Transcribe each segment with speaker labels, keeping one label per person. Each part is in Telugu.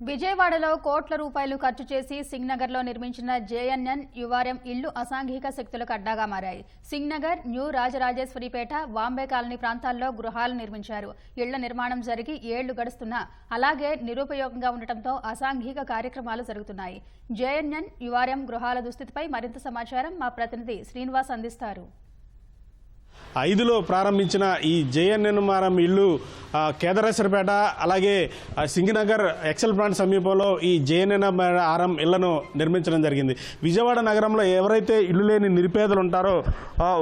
Speaker 1: విజయవాడలో కోట్ల రూపాయలు ఖర్చు చేసి సింగ్నగర్లో నిర్మించిన జేఎన్ఎన్ యువార్ఎం ఇళ్ళు అసాంఘిక శక్తులకు అడ్డాగా మారాయి. సింగ్నగర్ న్యూ రాజరాజేశ్వరిపేట వాంబే కాలనీ ప్రాంతాల్లో గృహాలు నిర్మించారు. ఇళ్ళ నిర్మాణం జరిగి ఏళ్ళు గడుస్తున్నా అలాగే నిరుపయోగంగా ఉండటంతో అసాంఘిక కార్యక్రమాలు జరుగుతున్నాయి. జేఎన్ఎన్ యువార్ఎం గృహాల దుస్థితిపై మరింత సమాచారం మా ప్రతినిధి శ్రీనివాస్ అందిస్తారు.
Speaker 2: ఐదులో ప్రారంభించిన ఈ జేఎన్ఎన్ఎంఆర్ఎం ఇల్లు కేదారేశ్వరపేట అలాగే సింగినగర్ ఎక్సెల్ ప్లాంట్ సమీపంలో ఈ జేఎన్ఎన్ఎంఆర్ఎం ఇళ్ళను నిర్మించడం జరిగింది. విజయవాడ నగరంలో ఎవరైతే ఇల్లు లేని నిరుపేదలు ఉంటారో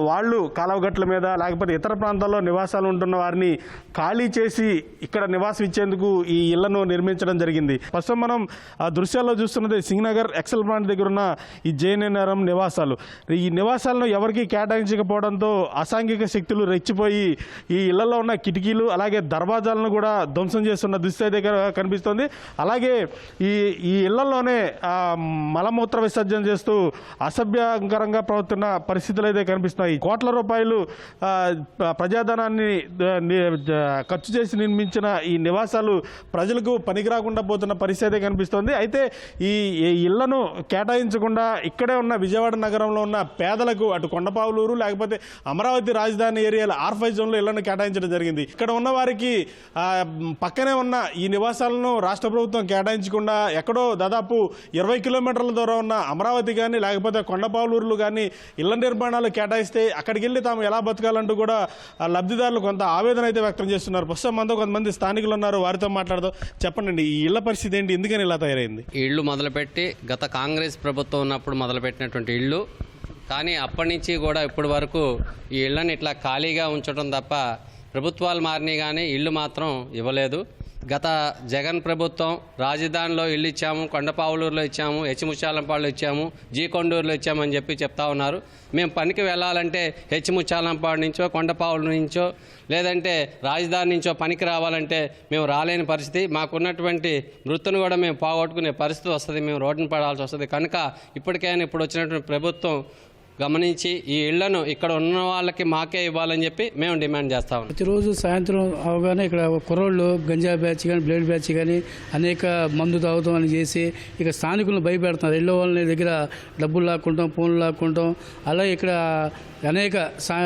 Speaker 2: వాళ్ళు కాలవగట్ల మీద లేకపోతే ఇతర ప్రాంతాల్లో నివాసాలు ఉంటున్న వారిని ఖాళీ చేసి ఇక్కడ నివాసం ఇచ్చేందుకు ఈ ఇళ్ళను నిర్మించడం జరిగింది. ప్రస్తుతం మనం ఆ దృశ్యాల్లో చూస్తున్నది సింగనగర్ ఎక్సెల్ ప్లాంట్ దగ్గర ఉన్న ఈ జేఎన్ఎన్ఆర్ఎం నివాసాలు. ఈ నివాసాలను ఎవరికి కేటాయించకపోవడంతో అసాంఘిక శక్తులు రెచ్చిపోయి ఈ ఇళ్ళలో ఉన్న కిటికీలు అలాగే దర్వాజాలను కూడా ధ్వంసం చేస్తున్న దుస్థితి దగ్గర కనిపిస్తుంది. అలాగే ఈ ఈ ఇళ్ళలోనే మలమూత్ర విసర్జన చేస్తూ అసభ్యకరంగా ప్రవర్తున్న పరిస్థితులు అయితే కనిపిస్తున్నాయి. కోట్ల రూపాయలు ప్రజాధనాన్ని ఖర్చు చేసి నిర్మించిన ఈ నివాసాలు ప్రజలకు పనికిరాకుండా పోతున్న పరిస్థితి అయితే కనిపిస్తోంది. అయితే ఈ ఈ ఇళ్ళను కేటాయించకుండా ఇక్కడే ఉన్న విజయవాడ నగరంలో ఉన్న పేదలకు అటు కొండపావులూరు లేకపోతే అమరావతి రాజధాని ఏరియాల ఆర్ఫై జోన్లో ఇళ్ళను కేటాయించడం జరిగింది. ఇక్కడ ఉన్న వారికి ఆ, పక్కనే ఉన్న ఈ నివాసాలను రాష్ట్ర ప్రభుత్వం కేటాయించకుండా ఎక్కడో దాదాపు ఇరవై కిలోమీటర్ల దూరం ఉన్న అమరావతి కానీ లేకపోతే కొండపావులూరులు కానీ ఇళ్ళ నిర్మాణాలు కేటాయిస్తే అక్కడికి వెళ్ళి తాము ఎలా బతకాలంటూ కూడా లబ్ధిదారులు కొంత ఆవేదన అయితే వ్యక్తం చేస్తున్నారు. ప్రస్తుతం మనతో కొంతమంది స్థానికులు ఉన్నారు. వారితో మాట్లాడదాం. చెప్పండి ఈ ఇళ్ళ పరిస్థితి ఏంటి? ఎందుకని ఇలా తయారైంది?
Speaker 3: ఇళ్ళు మొదలుపెట్టి గత కాంగ్రెస్ ప్రభుత్వం ఉన్నప్పుడు మొదలుపెట్టినటువంటి ఇళ్ళు. కానీ అప్పటి నుంచి కూడా ఇప్పటి వరకు ఈ ఇళ్ళని ఇట్లా ఖాళీగా ఉంచడం తప్ప ప్రభుత్వాలు మారినాయి కానీ ఇళ్ళు మాత్రం ఇవ్వలేదు. గత జగన్ ప్రభుత్వం రాజధానిలో ఇల్లు ఇచ్చాము కొండపావులూరులో ఇచ్చాము హెచ్చిముచ్చాలంపాడులో ఇచ్చాము జీకొండూరులో ఇచ్చామని చెప్పి చెప్తా ఉన్నారు. మేము పనికి వెళ్ళాలంటే హెచ్చిముచ్చాలంపాడు నుంచో కొండపావుల నుంచో లేదంటే రాజధాని నుంచో పనికి రావాలంటే మేము రాలేని పరిస్థితి. మాకున్నటువంటి వృత్తిని కూడా మేము పోగొట్టుకునే పరిస్థితి వస్తుంది. మేము రోడ్డును పడాల్సి వస్తుంది. కనుక ఇప్పటికైనా ఇప్పుడు వచ్చినటువంటి ప్రభుత్వం గమనించి ఈ ఇళ్ళను ఇక్కడ ఉన్న వాళ్ళకి మాకే ఇవ్వాలని చెప్పి మేము డిమాండ్ చేస్తా ఉన్నాం.
Speaker 4: ప్రతిరోజు సాయంత్రం అవగానే ఇక్కడ కుర్రోళ్ళు గంజా బ్యాచ్ కానీ బ్లేడ్ బ్యాచ్ కానీ అనేక మందు తాగుతాం అని చేసి ఇక స్థానికులను భయపెడుతున్నారు. ఇళ్ళ వాళ్ళ దగ్గర డబ్బులు లాక్కుంటాం ఫోన్లు లాక్కుంటాం. అలా ఇక్కడ అనేక సా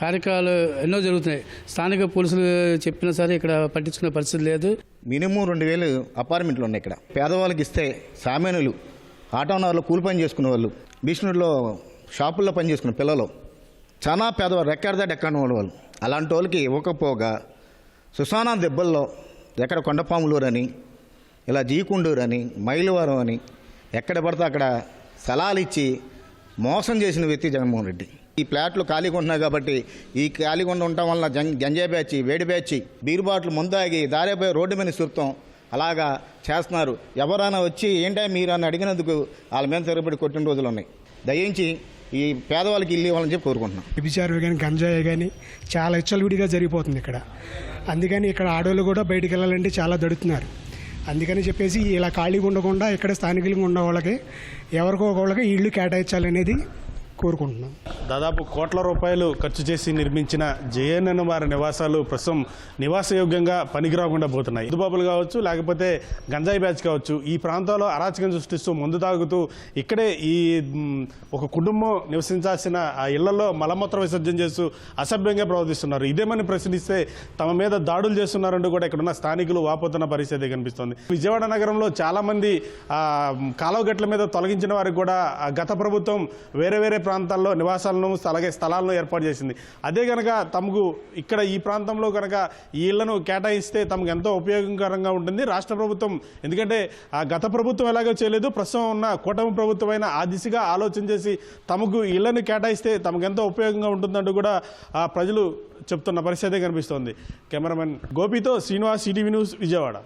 Speaker 4: కార్యక్రమాలు ఎన్నో జరుగుతున్నాయి. స్థానిక పోలీసులు చెప్పినా సరే ఇక్కడ పట్టించుకునే పరిస్థితి లేదు.
Speaker 5: మినిమం రెండు వేలు అపార్ట్మెంట్లు ఉన్నాయి ఇక్కడ. పేదవాళ్ళకి ఇస్తే సామాన్యులు ఆటోనర్లో కూలి పని చేసుకునే వాళ్ళు భీష్ణుడిలో షాపుల్లో పనిచేసుకున్న పిల్లలు చాలా పేదవారు రెక్కడదా ఎక్కడ వాళ్ళు. అలాంటి వాళ్ళకి ఇవ్వకపోగా సుసానా దెబ్బల్లో ఎక్కడ కొండపాములూరని ఇలా జీకుండూరు అని మైలవరం అని ఎక్కడ పడితే అక్కడ స్థలాలు ఇచ్చి మోసం చేసిన వ్యక్తి జగన్మోహన్ రెడ్డి. ఈ ప్లాట్లు ఖాళీగా ఉన్నాయి కాబట్టి ఈ ఖాళీగా ఉండటం వల్ల జం గంజాయి బ్యాచి వేడి బ్యాచ్ బీరుబాట్లు ముందాగి దారిపోయి రోడ్డు మీద సుర్తం అలాగా చేస్తున్నారు. ఎవరైనా వచ్చి ఏంటో మీరు? అని అడిగినందుకు వాళ్ళ మీద తిరగబడి కొట్టిన రోజులు ఉన్నాయి. దయించి ఈ పేదవాళ్ళకి ఇల్లు ఇవ్వాలని చెప్పి కోరుకుంటున్నాం.
Speaker 6: విభిచారు కానీ గంజాయి కానీ చాలా విచ్చలవిడిగా జరిగిపోతుంది ఇక్కడ. అందుకని ఇక్కడ ఆడవాళ్ళు కూడా బయటికి వెళ్ళాలంటే చాలా దడుతున్నారు. అందుకని చెప్పేసి ఇలా ఖాళీగా ఉండకుండా ఇక్కడ స్థానికులుగా ఉన్న వాళ్ళకి ఎవరికో ఒకళ్ళకి ఇళ్ళు కేటాయించాలనేది కోరుకుంటున్నాం.
Speaker 2: దాదాపు కోట్ల రూపాయలు ఖర్చు చేసి నిర్మించిన జేఎన్ఎన్ వారి నివాసాలు ప్రస్తుతం నివాసయోగ్యంగా పనికిరాకుండా పోతున్నాయి. ఇదుబాబులు కావచ్చు లేకపోతే గంజాయి బ్యాచ్ కావచ్చు ఈ ప్రాంతాల్లో అరాచకం సృష్టిస్తూ మందు తాగుతూ ఇక్కడే ఈ ఒక కుటుంబం నివసించాల్సిన ఆ ఇళ్ళలో మలమూత్ర విసర్జన చేస్తూ అసభ్యంగా ప్రవర్తిస్తున్నారు. ఇదేమని ప్రశ్నిస్తే తమ మీద దాడులు చేస్తున్నారంటూ కూడా ఇక్కడున్న స్థానికులు వాపోతున్న పరిస్థితి కనిపిస్తోంది. విజయవాడ నగరంలో చాలా మంది ఆ, కాలువగట్ల మీద తొలగించిన వారికి కూడా గత ప్రభుత్వం వేరే వేరే ప్రాంతాల్లో నివాసాలను అలాగే స్థలాలను ఏర్పాటు చేసింది. అదే కనుక తమకు ఇక్కడ ఈ ప్రాంతంలో కనుక ఈ ఇళ్ళను కేటాయిస్తే తమకు ఎంతో ఉపయోగకరంగా ఉంటుంది. రాష్ట్ర ప్రభుత్వం ఎందుకంటే ఆ గత ప్రభుత్వం ఎలాగో చేయలేదు. ప్రస్తుతం ఉన్న కూటమి ప్రభుత్వం అయినా ఆ దిశగా ఆలోచన చేసి తమకు ఇళ్ళను కేటాయిస్తే తమకు ఎంతో ఉపయోగంగా ఉంటుందంటూ కూడా ప్రజలు చెప్తున్న పరిస్థితి కనిపిస్తోంది. కెమెరామెన్ గోపితో శ్రీనివాస్ సిటీవీ న్యూస్ విజయవాడ.